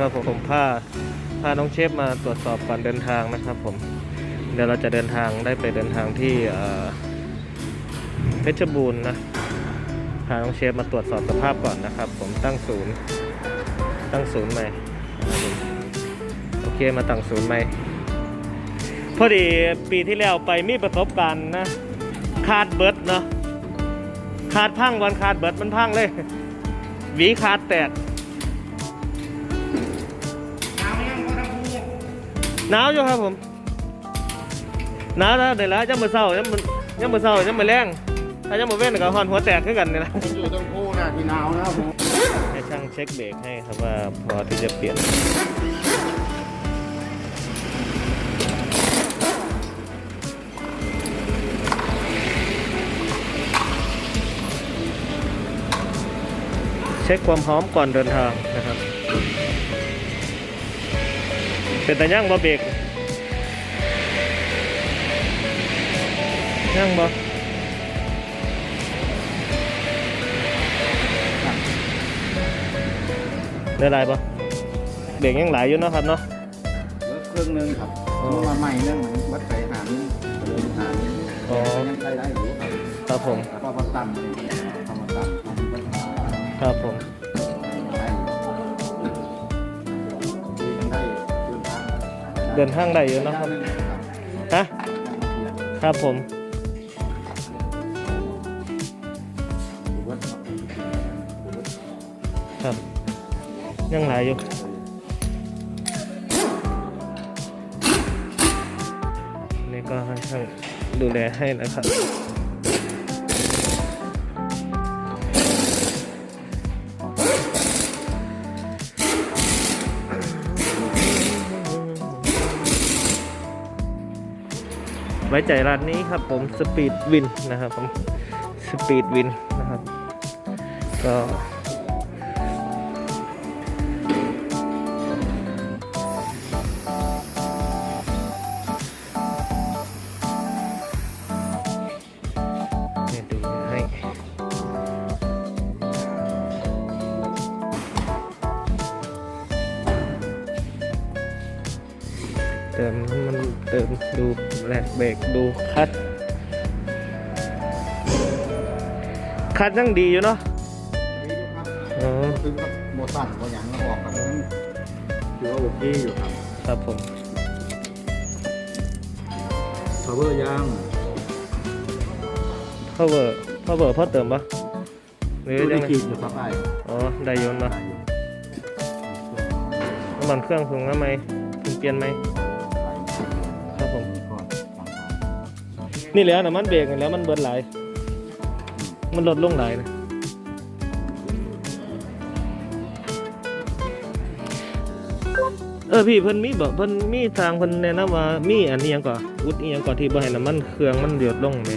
ครับผมผมพาพาน้องเชฟมาตรวจสอบก่อนเดินทางนะครับผมเดี๋ยวเราจะเดินทางได้ไปเดินทางที่เพชรบูรณ์นะพาน้องเชฟมาตรวจสอบสภาพก่อนนะครับ ผมตั้งศูนย์ตั้งศูนย์ใหม่โอเคมาตั้งศูนย์ใหม่พอดีปีที่แล้วไปมีประสบการณ์นะคาดเบิร์ดเนาะคาดพังวันคาดเบิร์ดมันพังเลย หวีคาดแตก หนาวอยู่ครับผมหนาวแล้วเดี๋ยวแล้วยังมือเศร้ายังมือยังมือเศร้ายังมือแรงถ้ายังมือเว้นก็หอนหัวแตกขึ้นกันนี่แหละผมอยู่ตรงคู่นะที่หนาวนะครับผมให้ช่างเช็คเบรกให้ครับว่าพอที่จะเปลี่ยนเช็คความพร้อมก่อนเดินทางนะครับ เป็นแต่ย่างบ่เบรกย่างบ่ได้ไรบ่เบรกยังหลายอยู่เนาะครับเนาะเหลือเครื่องนึงครับอ๋อเมื่อมาใหม่เรื่องมันวัดไปหานิ้วเลยหานิ้วอ๋อยังใช้ได้อยู่ครับครับผมแล้วก็มาตั้งเอามาตั้งเอามาตั้งครับผม เดินห้างได้อยู่นะครับฮะครับผมครับ ยังหลายอยู่นี่ก็ให้ช่างดูแลให้นะครับ ไว้ใจร้านนี้ครับผมสปีดวินนะครับผมสปีดวินนะครับก็ ติมน้ำมันเติมดูแลกเบรกดูคัดคัดยังดีอยู่เนาะอ๋อถึงกับโมสั่นโมหยังแล้วออกกันนั้นถือว่าโอเคอยู่ครับ ครับผมพาวเวอร์ย่าง power power พอเติมปะหรือดูยัได้งไงขีดอยู่ครับไอ้อ๋อได้ยนต์ปะน้ำมันเครื่องพึงแล้วไหมพึงเปลี่ยนไหม นี่แหล้วน้ำมันเบรกนี่แหล้วมันเบิร์หลาย มันลดลงหลายนะเออพี่เพิ่นมีบอกเพิ่นมีทางเพิ่นแนะนำว่ามีอันนี้ยังก่ออุดอีหยังก่อที่บ่ให้น้ำมันเครื่องมันเดือดลงไหม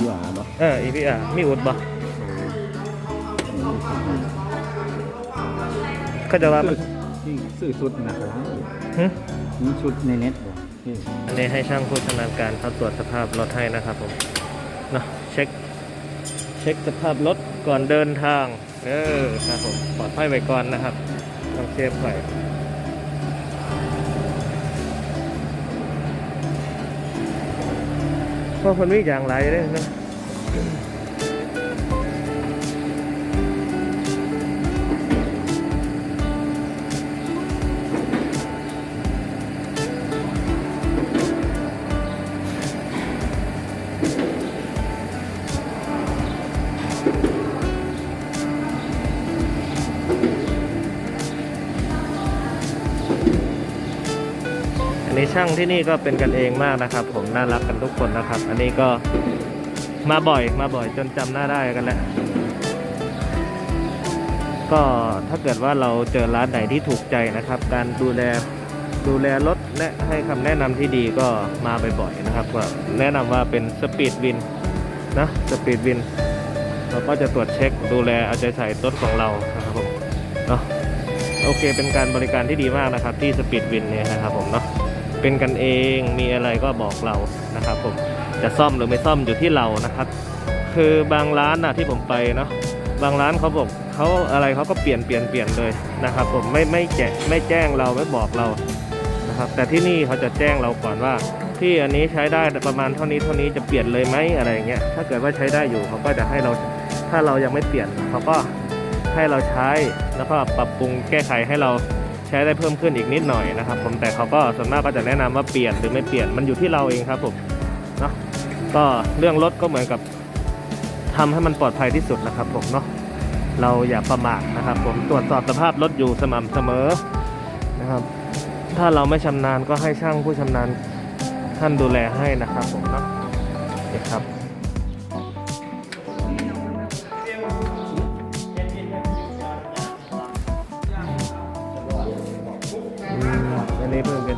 เยอะบ่เอออีพี่อะมีอุดบ่เขาจะว่ามันนี่ซื้อชุดนะครับหึ มีชุดในเน็ตบ่นี่อันนี้ให้ช่างผู้ชำนาญการเขาตรวจสภาพรถให้นะครับผมเนาะเช็คเช็คสภาพรถก่อนเดินทางเออครับผมปลอดภัยไว้ก่อนนะครับต้องเซฟไว้เพราะคนมีอย่างไรได้นะ อันนี้ช่างที่นี่ก็เป็นกันเองมากนะครับ ผมน่ารักกันทุกคนนะครับ อันนี้ก็มาบ่อยมาบ่อยจนจำหน้าได้กันแล้วก็ถ้าเกิดว่าเราเจอร้านไหนที่ถูกใจนะครับ การดูแลดูแลรถและให้คำแนะนำที่ดีก็มาบ่อยๆนะครับก็แนะนำว่าเป็นสปีดวินนะสปีดวินเราก็จะตรวจเช็คดูแลเอาใจใส่รถของเรานะครับผมเนาะโอเคเป็นการบริการที่ดีมากนะครับ ที่สปีดวินเนี่ยนะครับผมเนาะ เป็นกันเองมีอะไรก็บอกเรานะครับผมจะซ่อมหรือไม่ซ่อมอยู่ที่เรานะครับ คือบางร้านนะที่ผมไปเนาะบางร้านเขาบอกเขาอะไรเขาก็เปลี่ยนเปลี่ยนเปลี่ยนเลยนะครับ ผมไม่ไม่แจกไม่แจ้งเราไม่บอกเรานะครับ แต่ที่นี่เขาจะแจ้งเราก่อนว่า ที่อันนี้ใช้ได้ประมาณเท่านี้เท่านี้จะเปลี่ยนเลยไหมอะไรเงี้ยถ้าเกิดว่าใช้ได้อยู่เขาก็จะให้เราถ้าเรายังไม่เปลี่ยนเขาก็ให้เราใช้แล้วก็ปรับปรุงแก้ไขให้เรา ช้ได้เพิ่มขึ้นอีกนิดหน่อยนะครับ ผมแต่เขาก็ส่วนมากก็จะแนะนำว่าเปลี่ยนหรือไม่เปลี่ยนมันอยู่ที่เราเองครับผมเนาะก็เรื่องรถก็เหมือนกับทำให้มันปลอดภัยที่สุดนะครับผมเนาะเราอย่าประมาทนะครับ ผมตรวจสอบสภาพรถอยู่สม่ำเสมอนะครับ ถ้าเราไม่ชำนาญก็ให้ช่างผู้ชำนาญท่านดูแลให้นะครับผมเนาะนี่ครับ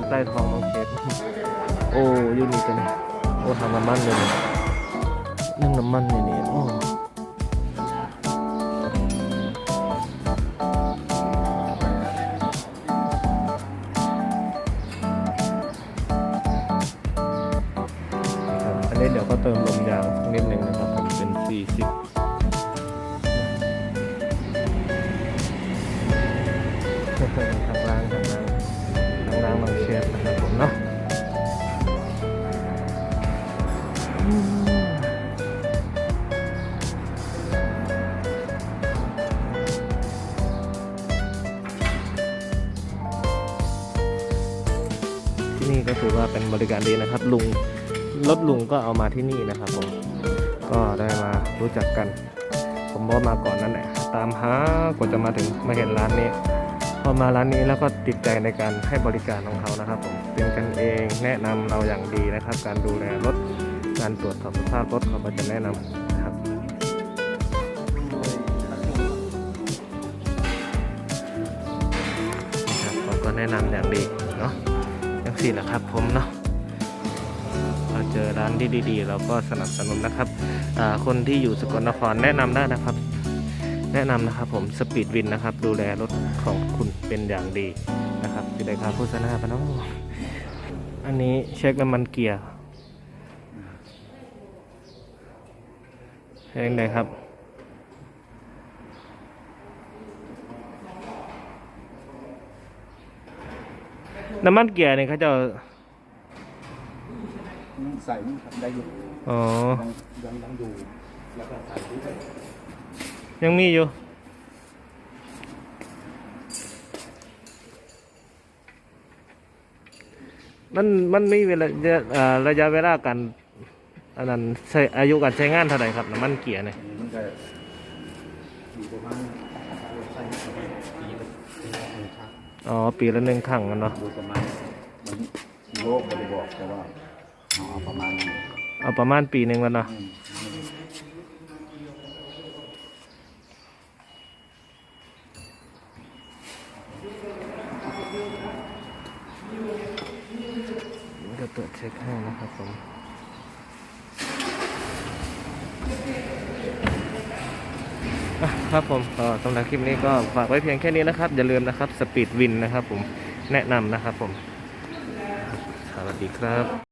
ใต้ท้องน้องเชฟโอ้ยูนี่เป็นโอ้ทำน้ำมันเลยนี่นึ่งน้ำมันนี่นี่โอ้ ที่นี่ก็ถือว่าเป็นบริการดีนะครับ ลุงรถลุงก็เอามาที่นี่นะครับผมก็ได้มารู้จักกัน ผมก็มาก่อนนั่นแหละตามหากว่าจะมาถึงมาเห็นร้านนี้พอมาร้านนี้แล้วก็ติดใจในการให้บริการของเขานะครับผมเป็นกันเองแนะนำเราอย่างดีนะครับ การดูแลรถการตรวจสอบสภาพรถเขาก็จะแนะนำนะครับนะครับเขาก็แนะนำอย่างดีเนาะ งสี่แหละครับ ผมเนาะเราเจอร้านที่ดีๆ เราก็สนับสนุนนะครับอ่าคนที่อยู่สกลนครแนะนำได้นะครับ แนะนำนะครับผมสปีดวินนะครับ ดูแลรถของคุณเป็นอย่างดีนะครับสิได้ครับโฆษณาปะเนาะอันนี้เช็คน้ำมันเกียร์เองไงครับ น้ำมันเกียร์เนี่ยเขาจะใส่ได้อยู่อ๋อยังยังยังอยู่แล้วก็ใส่ที่ยังมีอยู่มันมันมีเวลาเอ่อระยะเวลาการอันนั้นใช้อายุการใช้งานเท่าไหร่ครับน้ำมันเกียร์เนี่ย อ๋อ ปีละหนึ่งครั้งกันเนาะโดยประมาณมันโลกไม่ได้บอกแต่ว่าเอาเอาประมาณนี้เอาประมาณปีหนึ่งแล้วเนาะอืมก็ตรวจเช็คให้นะครับผมอะ ครับผมก็สำหรับคลิปนี้ก็ฝากไว้เพียงแค่นี้นะครับ อย่าลืมนะครับสปีดวินนะครับผมแนะนำนะครับผม สวัสดีครับ